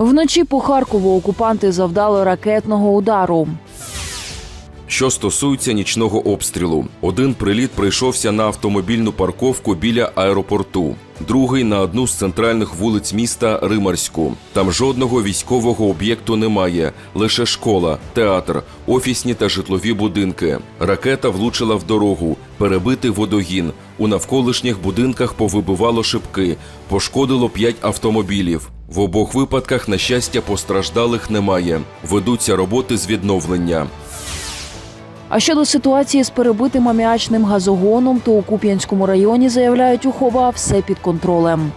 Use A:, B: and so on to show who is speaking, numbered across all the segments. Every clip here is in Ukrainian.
A: Вночі по Харкову окупанти завдали ракетного удару.
B: Що стосується нічного обстрілу, один приліт прийшовся на автомобільну парковку біля аеропорту, другий на одну з центральних вулиць міста Римарську. Там жодного військового об'єкту немає, лише школа, театр, офісні та житлові будинки. Ракета влучила в дорогу, перебитий водогін. У навколишніх будинках повибивало шибки, пошкодило п'ять автомобілів. В обох випадках, на щастя, постраждалих немає. Ведуться роботи з відновлення.
A: А щодо ситуації з перебитим аміачним газогоном, то у Куп'янському районі заявляють у ХОВА все під контролем.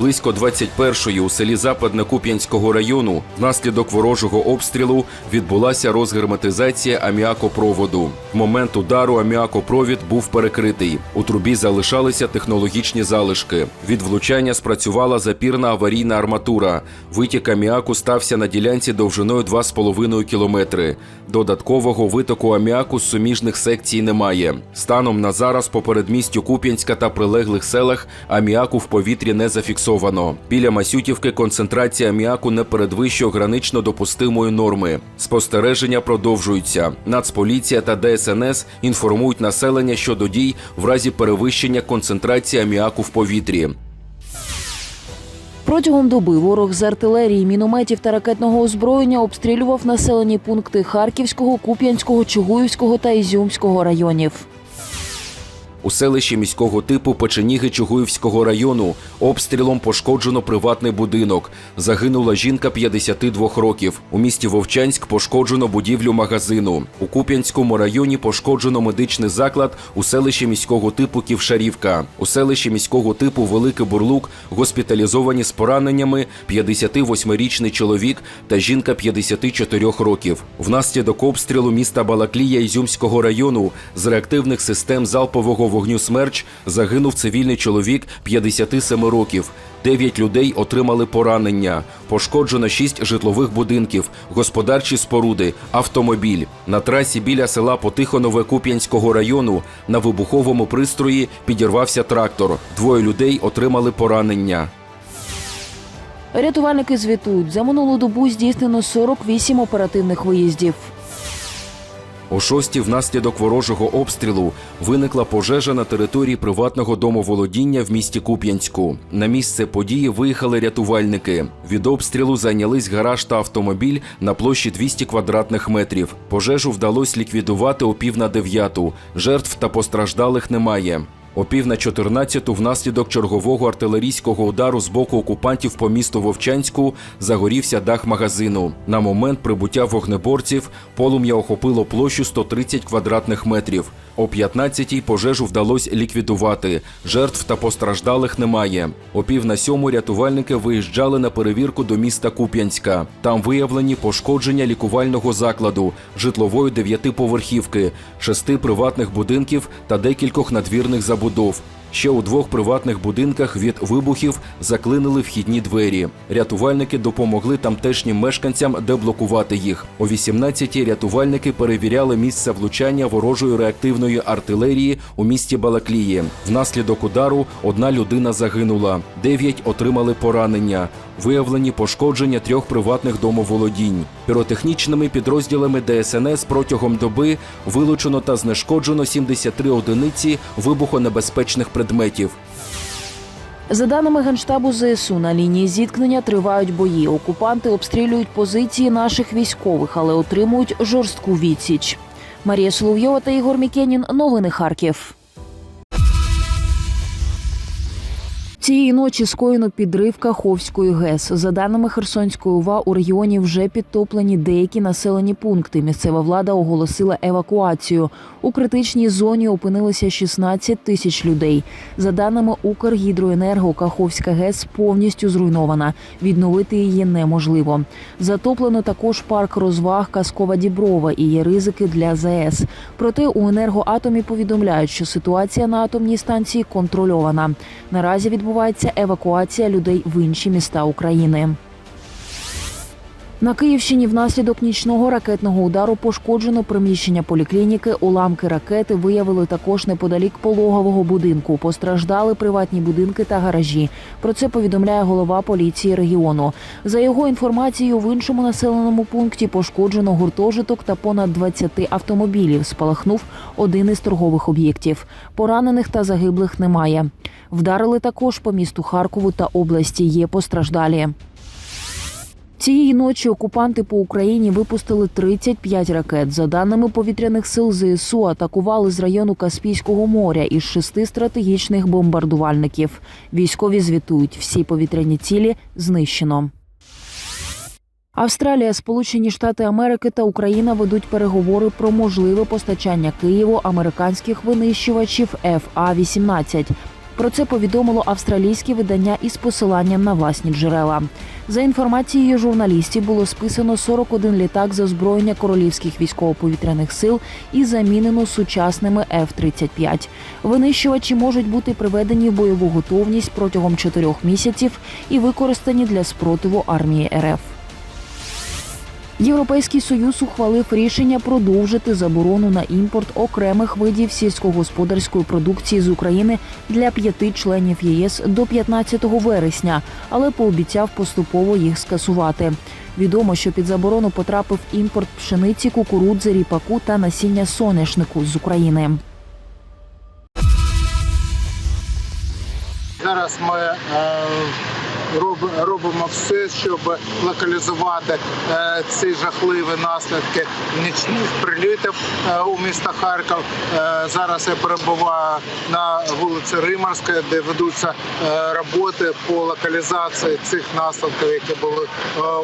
B: Близько 21-ї у селі Западне Куп'янського району внаслідок ворожого обстрілу відбулася розгерметизація аміакопроводу. В момент удару аміакопровід був перекритий. У трубі залишалися технологічні залишки. Від влучання спрацювала запірна аварійна арматура. Витік аміаку стався на ділянці довжиною 2,5 кілометри. Додаткового витоку аміаку з суміжних секцій немає. Станом на зараз по передмістю Куп'янська та прилеглих селах аміаку в повітрі не зафіксовано. Біля Масютівки концентрація аміаку не передвищує гранично допустимої норми. Спостереження продовжуються. Нацполіція та ДСНС інформують населення щодо дій в разі перевищення концентрації аміаку в повітрі.
A: Протягом доби ворог з артилерії, мінометів та ракетного озброєння обстрілював населені пункти Харківського, Куп'янського, Чугуївського та Ізюмського районів.
B: У селищі міського типу Печеніги Чугуївського району обстрілом пошкоджено приватний будинок. Загинула жінка 52 років. У місті Вовчанськ пошкоджено будівлю магазину. У Куп'янському районі пошкоджено медичний заклад у селищі міського типу Ківшарівка. У селищі міського типу Великий Бурлук госпіталізовані з пораненнями 58-річний чоловік та жінка 54 років. Внаслідок обстрілу міста Балаклія Ізюмського району з реактивних систем залпового вогню «Смерч» загинув цивільний чоловік 57 років. Дев'ять людей отримали поранення. Пошкоджено шість житлових будинків, господарчі споруди, автомобіль. На трасі біля села Потихонове Куп'янського району на вибуховому пристрої підірвався трактор. Двоє людей отримали поранення.
A: Рятувальники звітують, за минулу добу здійснено 48 оперативних виїздів.
B: О шостій внаслідок ворожого обстрілу виникла пожежа на території приватного домоволодіння в місті Куп'янську. На місце події виїхали рятувальники. Від обстрілу зайнялись гараж та автомобіль на площі 200 квадратних метрів. Пожежу вдалося ліквідувати о пів на дев'яту. Жертв та постраждалих немає. О пів на 14 внаслідок чергового артилерійського удару з боку окупантів по місту Вовчанську загорівся дах магазину. На момент прибуття вогнеборців полум'я охопило площу 130 квадратних метрів. О 15-й пожежу вдалося ліквідувати. Жертв та постраждалих немає. О пів на сьому рятувальники виїжджали на перевірку до міста Куп'янська. Там виявлені пошкодження лікувального закладу, житлової дев'ятиповерхівки, шести приватних будинків та декількох надвірних забудов. Ще у двох приватних будинках від вибухів заклинили вхідні двері. Рятувальники допомогли тамтешнім мешканцям деблокувати їх. О 18-ті рятувальники перевіряли місце влучання ворожої реактивної артилерії у місті Балаклії. Внаслідок удару одна людина загинула, дев'ять отримали поранення. Виявлені пошкодження трьох приватних домоволодінь. Піротехнічними підрозділами ДСНС протягом доби вилучено та знешкоджено 73 одиниці вибухонебезпечних.
A: За даними Генштабу ЗСУ, на лінії зіткнення тривають бої. Окупанти обстрілюють позиції наших військових, але отримують жорстку відсіч. Марія Соловйова та Ігор Мікенін. Новини Харків. Цієї ночі скоєно підрив Каховської ГЕС. За даними Херсонської ОВА, у регіоні вже підтоплені деякі населені пункти. Місцева влада оголосила евакуацію. У критичній зоні опинилися 16 тисяч людей. За даними Укргідроенерго, Каховська ГЕС повністю зруйнована. Відновити її неможливо. Затоплено також парк розваг Казкова Діброва і є ризики для ЗАЕС. Проте у енергоатомі повідомляють, що ситуація на атомній станції контрольована. Наразі відбувається евакуація людей в інші міста України. На Київщині внаслідок нічного ракетного удару пошкоджено приміщення поліклініки. Уламки ракети виявили також неподалік пологового будинку. Постраждали приватні будинки та гаражі. Про це повідомляє голова поліції регіону. За його інформацією, в іншому населеному пункті пошкоджено гуртожиток та понад 20 автомобілів. Спалахнув один із торгових об'єктів. Поранених та загиблих немає. Вдарили також по місту Харкову та області. Є постраждалі. Цієї ночі окупанти по Україні випустили 35 ракет. За даними повітряних сил ЗСУ, атакували з району Каспійського моря із шести стратегічних бомбардувальників. Військові звітують, всі повітряні цілі знищено. Австралія, Сполучені Штати Америки та Україна ведуть переговори про можливе постачання Києву американських винищувачів FA-18. Про це повідомило австралійське видання із посиланням на власні джерела. За інформацією журналістів, було списано 41 літак з озброєння королівських військово-повітряних сил і замінено сучасними F-35. Винищувачі можуть бути приведені в бойову готовність протягом чотирьох місяців і використані для спротиву армії РФ. Європейський союз ухвалив рішення продовжити заборону на імпорт окремих видів сільськогосподарської продукції з України для п'яти членів ЄС до 15 вересня, але пообіцяв поступово їх скасувати. Відомо, що під заборону потрапив імпорт пшениці, кукурудзи, ріпаку та насіння соняшнику з України.
C: Зараз ми е, робимо все, щоб локалізувати е, ці жахливі наслідки нічних прильотів е, у міста Харків. Е, зараз я перебуваю на вулиці Римарська, де ведуться роботи по локалізації цих наслідків, які були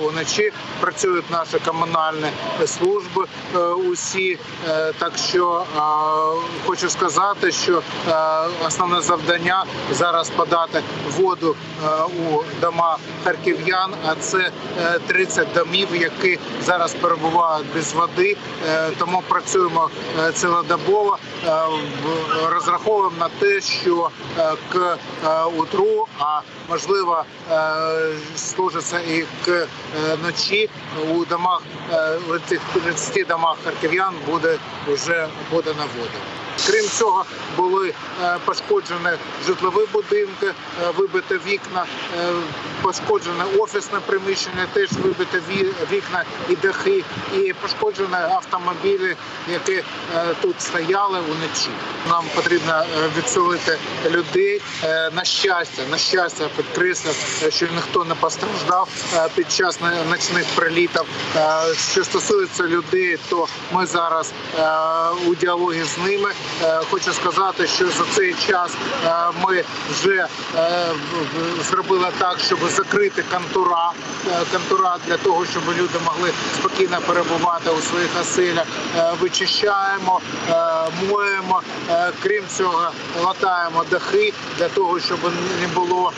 C: уночі. Працюють наші комунальні служби усі. Так що хочу сказати, що основне завдання зараз подати воду у дома харків'ян. А це е, 30 домів, які зараз перебувають без води. Е, Тому працюємо е, цілодобово. Е, Розраховуємо на те, що е, к е, утру, а можливо е, служиться і к е, ночі у домах е, у цих 30 домах харків'ян буде вже подана вода. Крім цього, були е, пошкоджені житлові будинки, е, вибите вікна, е, пошкоджене офісне приміщення, теж вибите вікна і дахи, і пошкоджені автомобілі, які тут стояли уночі. Нам потрібно відселити людей. На щастя, на щастя, підкреслю, що ніхто не постраждав під час ночних прилітів. Що стосується людей, то ми зараз у діалогі з ними. Е, Хочу сказати, що за цей час е, ми вже е, зробили так, щоб закрити контура, контура для того, щоб люди могли спокійно перебувати у своїх оселях. Вичищаємо, моємо. Крім цього, латаємо дахи для того, щоб не було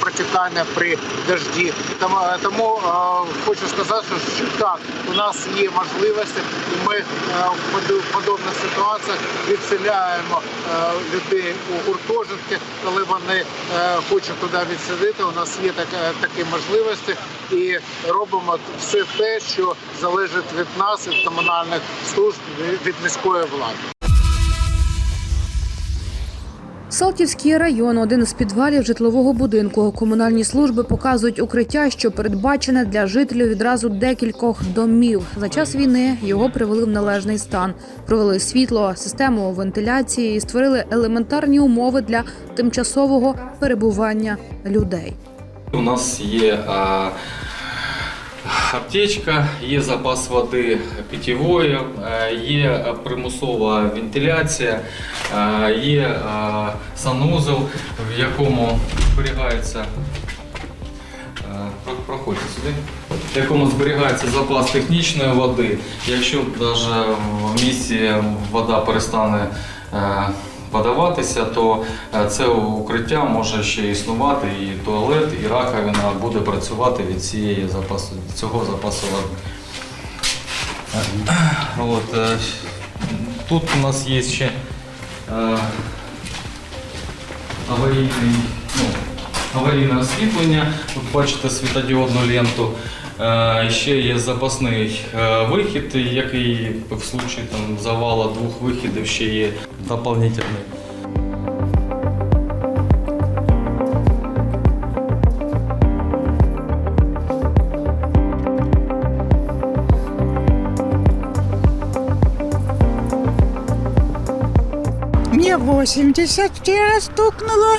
C: протікання при дожді. Тому, хочу сказати, що так, у нас є можливості, і ми в подобних ситуаціях відселяємо е, людей у гуртожитки, коли вони е, хочуть туди відсидити. У нас є такі можливості, і робимо все те, що залежить від нас, від комунальних служб, від міської влади.
D: Салтівський район один з підвалів житлового будинку. Комунальні служби показують укриття, що передбачене для жителів відразу декількох домів. За час війни його привели в належний стан, провели світло, систему вентиляції і створили елементарні умови для тимчасового перебування людей.
E: У нас є а, аптечка, є запас води питьової, е, є примусова вентиляція, е, є е, санузел, в якому зберігається. Проходьте сюди. В якому зберігається запас технічної води. Якщо навіть в місті вода перестане подаватися, то е, це укриття може ще існувати, і туалет, і раковина буде працювати від цієї запасу, від цього запасу води. От, е, тут у нас є ще е, аварійний, ну, аварійне освітлення. Тут бачите світодіодну ленту. Е, Ще є запасний е, вихід, який в случаї там, завала двох вихідів ще є дополнительний.
F: Мне 80 вчера стукнуло,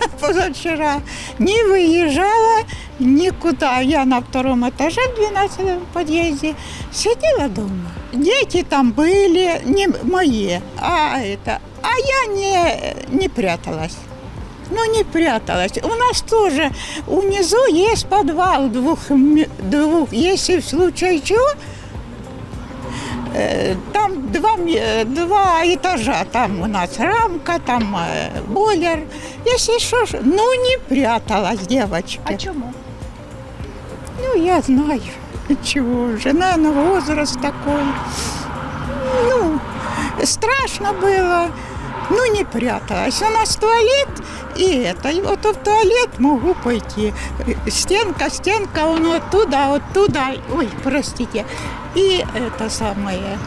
F: позавчера. Не выезжала никуда. Я на втором этаже, в 12 подъезде, сидела дома. Дети там были, не мои, а это. А я не, не пряталась. Ну, не пряталась. У нас тоже внизу есть подвал двух, двух. Если в случае чего, Э, Там два, м- э, два этажа, там у нас рамка, там э, бойлер. Если что, ж- ну не пряталась девочка. А чему? Ну, я знаю, чего уже, наверное, возраст такой. Ну, страшно было, ну не пряталась. У нас туалет и это, и вот в туалет могу пойти. Э, Стенка, стенка, он оттуда, оттуда, ой, простите. И это самое,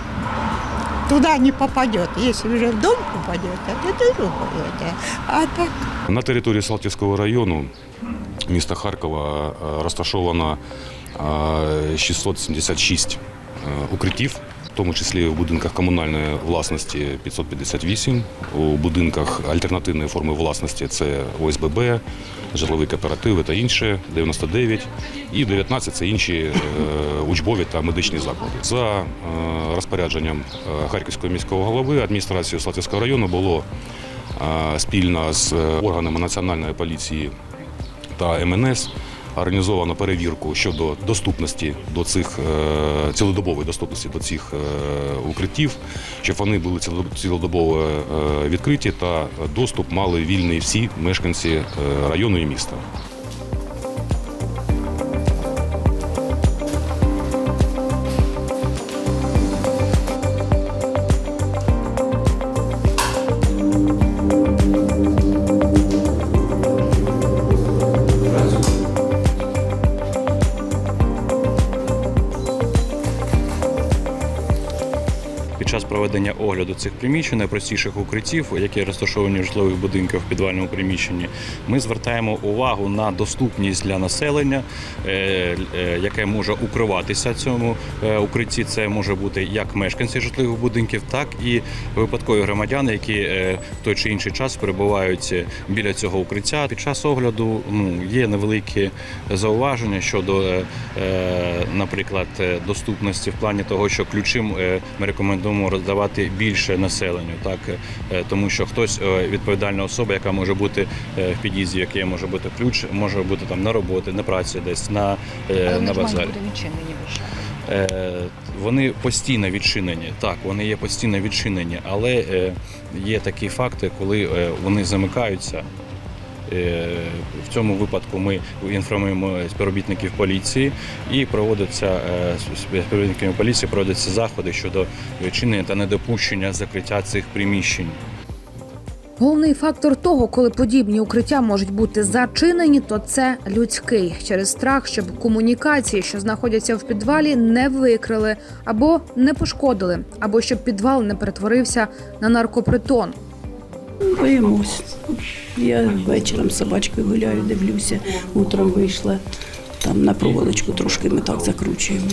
F: туда не попадет. Если уже в дом попадет, это другое. да. А так
G: На території Салтівського району міста Харкова е, розташовано е, 676 е, укриттів, В тому числі в будинках комунальної власності 558, у будинках альтернативної форми власності це ОСББ, житлові кооперативи та інше 99, і 19 це інші е, учбові та медичні заклади. За е, розпорядженням е, Харківського міського голови адміністрації Салтівського району було спільно з органами національної поліції та МНС організовано перевірку щодо доступності до цих е, цілодобової доступності до цих е, укриттів, щоб вони були цілодоб- цілодобово е, відкриті та доступ мали вільний всі мешканці району і міста.
H: Під час проведення огляду цих приміщень, найпростіших укриттів, які розташовані в житлових будинках в підвальному приміщенні, ми звертаємо увагу на доступність для населення, е, е, яке може укриватися цьому е, укритті. Це може бути як мешканці житлових будинків, так і випадкові громадяни, які в той чи інший час перебувають біля цього укриття. Під час огляду ну, є невеликі зауваження щодо, наприклад, доступності в плані того, що ключі ми рекомендуємо роздавати більше населенню, так е, тому що хтось е, відповідальна особа, яка може бути е, в під'їзді, в якій може бути ключ, може бути там на роботі, на праці, десь на, е, на базарі. Вони постійно відчинені. Так, вони є постійно відчинені, але є такі факти, коли вони замикаються. Е, В цьому випадку ми інформуємо співробітників поліції і проводяться е, співробітниками поліції проводяться заходи щодо відчинення та недопущення закриття цих приміщень.
D: Головний фактор того, коли подібні укриття можуть бути зачинені, то це людський через страх, щоб комунікації, що знаходяться в підвалі, не викрили або не пошкодили, або щоб підвал не перетворився на наркопритон.
I: Боїмось. Я вечором з собачкою гуляю, дивлюся, утром вийшла. Там на проволочку трошки ми так закручуємо.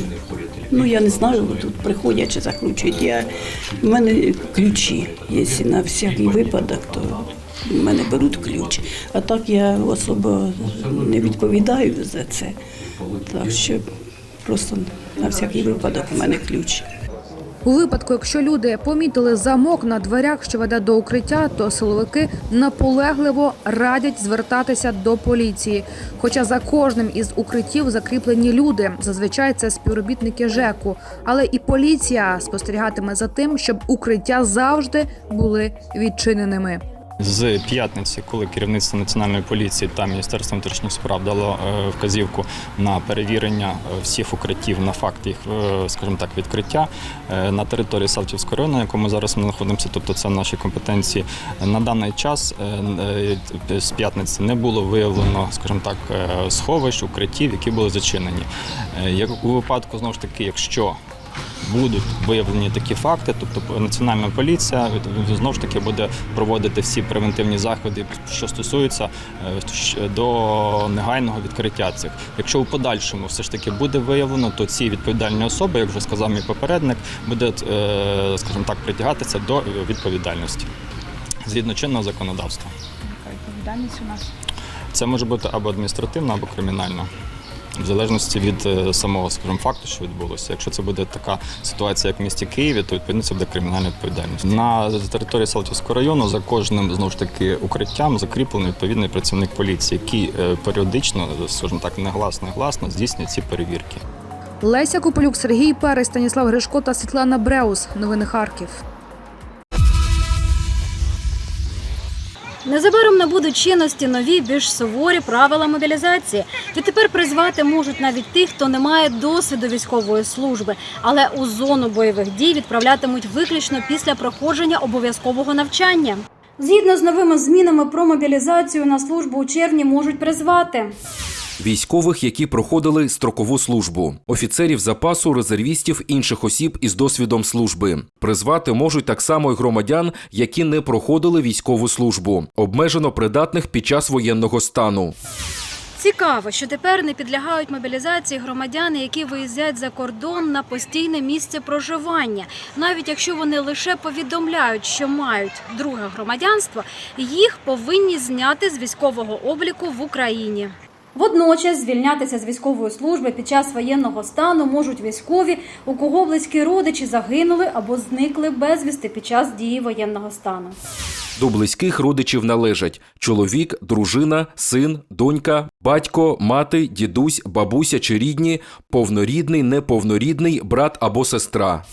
I: Ну я не знаю, тут приходять чи закручують. Я, в мене ключі. Якщо на всякий випадок, то в мене беруть ключ. А так я особо не відповідаю за це. Так що просто на всякий випадок у мене ключ.
D: У випадку, якщо люди помітили замок на дверях, що веде до укриття, то силовики наполегливо радять звертатися до поліції. Хоча за кожним із укриттів закріплені люди, зазвичай це співробітники ЖЕКу, але і поліція спостерігатиме за тим, щоб укриття завжди були відчиненими.
J: З п'ятниці, коли керівництво національної поліції та міністерство внутрішніх справ дало е, вказівку на перевірення е, всіх укриттів на факт їх, е, скажімо так, відкриття на території Салтівського району, на якому зараз ми знаходимося, тобто це наші компетенції. На даний час з п'ятниці не було виявлено, скажімо так, сховищ, укриттів, які були зачинені. Як у випадку знову ж таки, якщо будуть виявлені такі факти, тобто національна поліція знову ж таки буде проводити всі превентивні заходи, що стосуються е, до негайного відкриття цих. Якщо у подальшому все ж таки буде виявлено, то ці відповідальні особи, як вже сказав мій попередник, будуть, е, скажімо так, притягатися до відповідальності згідно чинного законодавства.
K: Відповідальність у нас.
J: Це може бути або адміністративна, або кримінальна. В залежності від е, самого скажімо, факту, що відбулося. Якщо це буде така ситуація, як в місті Києві, то відповідно це буде кримінальна відповідальність. На території Салтівського району за кожним знову ж таки укриттям закріплений відповідний працівник поліції, який е, періодично, скажімо так, негласно негласно здійснює ці перевірки.
D: Леся Копилюк, Сергій Перес, Станіслав Гришко та Світлана Бреус. Новини Харків.
K: Незабаром набудуть чинності нові більш суворі правила мобілізації. Відтепер призвати можуть навіть тих, хто не має досвіду військової служби, але у зону бойових дій відправлятимуть виключно після проходження обов'язкового навчання. Згідно з новими змінами про мобілізацію на службу у червні можуть призвати.
B: Військових, які проходили строкову службу, офіцерів запасу, резервістів, інших осіб із досвідом служби. Призвати можуть так само й громадян, які не проходили військову службу, обмежено придатних під час воєнного стану.
K: Цікаво, що тепер не підлягають мобілізації громадяни, які виїздять за кордон на постійне місце проживання. Навіть якщо вони лише повідомляють, що мають друге громадянство, їх повинні зняти з військового обліку в Україні. Водночас звільнятися з військової служби під час воєнного стану можуть військові, у кого близькі родичі загинули або зникли безвісти під час дії воєнного стану.
B: До близьких родичів належать чоловік, дружина, син, донька, батько, мати, дідусь, бабуся чи рідні, повнорідний, неповнорідний, брат або сестра.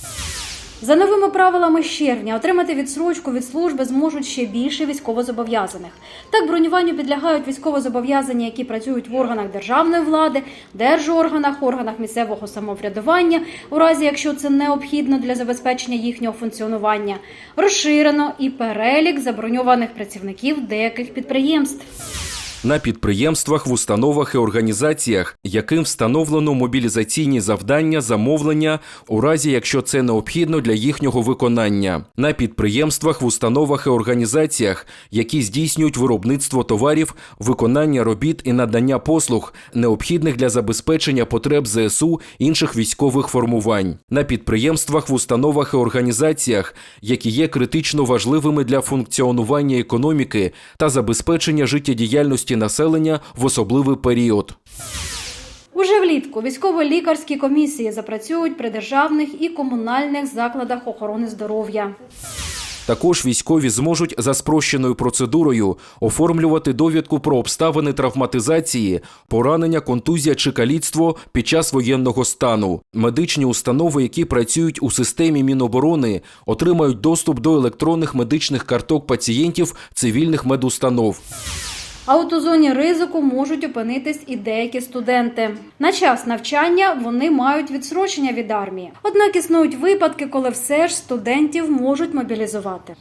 K: За новими правилами з червня отримати відсрочку від служби зможуть ще більше військовозобов'язаних. Так бронюванню підлягають військовозобов'язані, які працюють в органах державної влади, держорганах, органах місцевого самоврядування, у разі якщо це необхідно для забезпечення їхнього функціонування. Розширено і перелік заброньованих працівників деяких підприємств.
B: На підприємствах, в установах і організаціях, яким встановлено мобілізаційні завдання, замовлення, у разі якщо це необхідно для їхнього виконання, на підприємствах, в установах і організаціях, які здійснюють виробництво товарів, виконання робіт і надання послуг, необхідних для забезпечення потреб ЗСУ інших військових формувань, на підприємствах, в установах і організаціях, які є критично важливими для функціонування економіки та забезпечення життєдіяльності населення в особливий період.
K: Уже влітку військово-лікарські комісії запрацюють при державних і комунальних закладах охорони здоров'я.
B: Також військові зможуть за спрощеною процедурою оформлювати довідку про обставини травматизації, поранення, контузія чи каліцтво під час воєнного стану. Медичні установи, які працюють у системі Міноборони, отримають доступ до електронних медичних карток пацієнтів цивільних медустанов.
K: А от у зоні ризику можуть опинитись і деякі студенти. На час навчання вони мають відсрочення від армії. Однак існують випадки, коли все ж студентів можуть мобілізувати.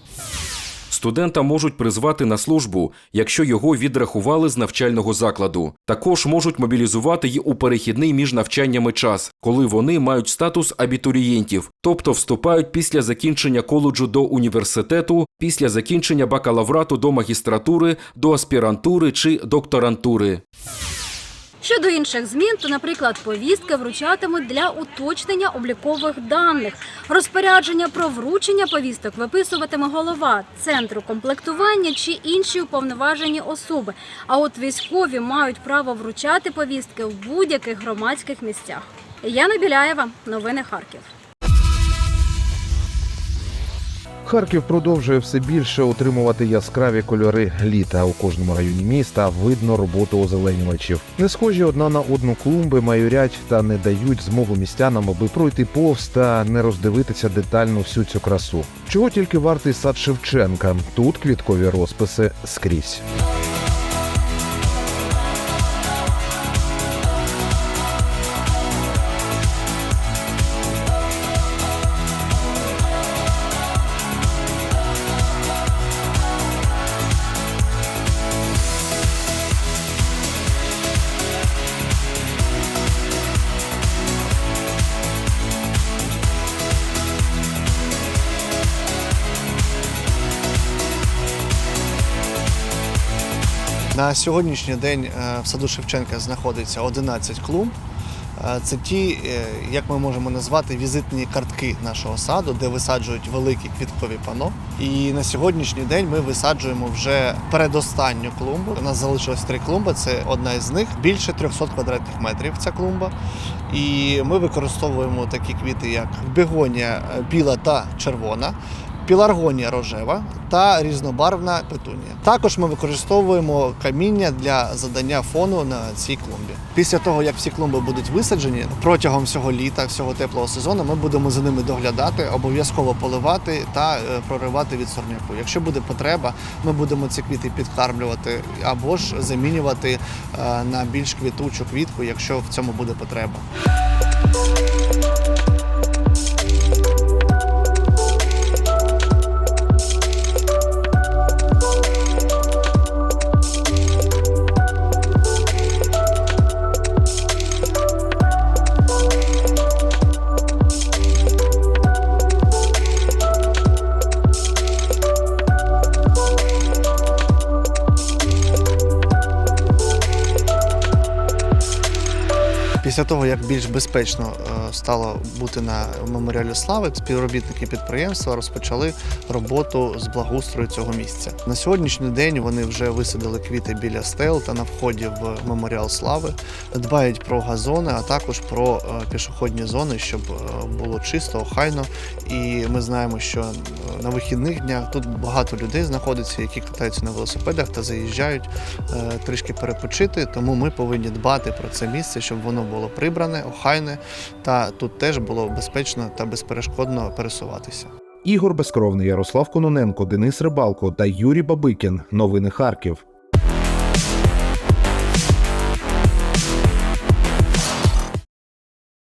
B: Студента можуть призвати на службу, якщо його відрахували з навчального закладу. Також можуть мобілізувати й у перехідний між навчаннями час, коли вони мають статус абітурієнтів, тобто вступають після закінчення коледжу до університету, після закінчення бакалаврату до магістратури, до аспірантури чи докторантури.
K: Щодо інших змін, то, наприклад, повістки вручатимуть для уточнення облікових даних. Розпорядження про вручення повісток виписуватиме голова центру комплектування чи інші уповноважені особи. А от військові мають право вручати повістки в будь-яких громадських місцях. Яна Біляєва, новини Харків.
L: Харків продовжує все більше отримувати яскраві кольори літа. У кожному районі міста видно роботу озеленювачів. Не схожі одна на одну клумби майорять та не дають змогу містянам, аби пройти повз та не роздивитися детально всю цю красу. Чого тільки вартий сад Шевченка. Тут квіткові розписи скрізь.
M: Сьогоднішній день е, в саду Шевченка знаходиться 11 клумб. Е, Це ті, е, як ми можемо назвати, візитні картки нашого саду, де висаджують великі квіткові пано. І на сьогоднішній день ми висаджуємо вже передостанню клумбу. У нас залишилось три клумби. Це одна із них більше 300 квадратних метрів. Ця клумба. І ми використовуємо такі квіти, як бегонія е, біла та червона піларгонія рожева та різнобарвна петунія. Також ми використовуємо каміння для задання фону на цій клумбі. Після того, як всі клумби будуть висаджені, протягом всього літа, всього теплого сезону, ми будемо за ними доглядати, обов'язково поливати та е, проривати від сорняку. Якщо буде потреба, ми будемо ці квіти підкармлювати або ж замінювати е, на більш квітучу квітку, якщо в цьому буде потреба. Після того, як більш безпечно е, стало бути на меморіалі слави, співробітники підприємства розпочали роботу з благоустрою цього місця. На сьогоднішній день вони вже висадили квіти біля стел та на вході в меморіал слави, дбають про газони, а також про е, пішохідні зони, щоб е, було чисто, охайно. І ми знаємо, що на вихідних днях тут багато людей знаходиться, які катаються на велосипедах та заїжджають трішки перепочити. Тому ми повинні дбати про це місце, щоб воно було прибране, охайне, та тут теж було безпечно та безперешкодно пересуватися.
L: Ігор Безкровний, Ярослав Кононенко, Денис Рибалко та Юрій Бабикін. Новини Харків.